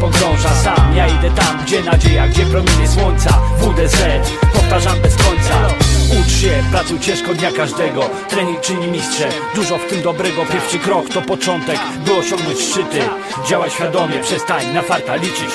pogrąża Sam. Ja idę tam, gdzie nadzieja, gdzie promienie słońca. WDZ, powtarzam bez końca. Ucz się, pracuj ciężko dnia każdego. Trening czyni mistrzem, dużo w tym dobrego. Pierwszy krok to początek, by osiągnąć szczyty. Działaj świadomie, przestań na farta liczyć.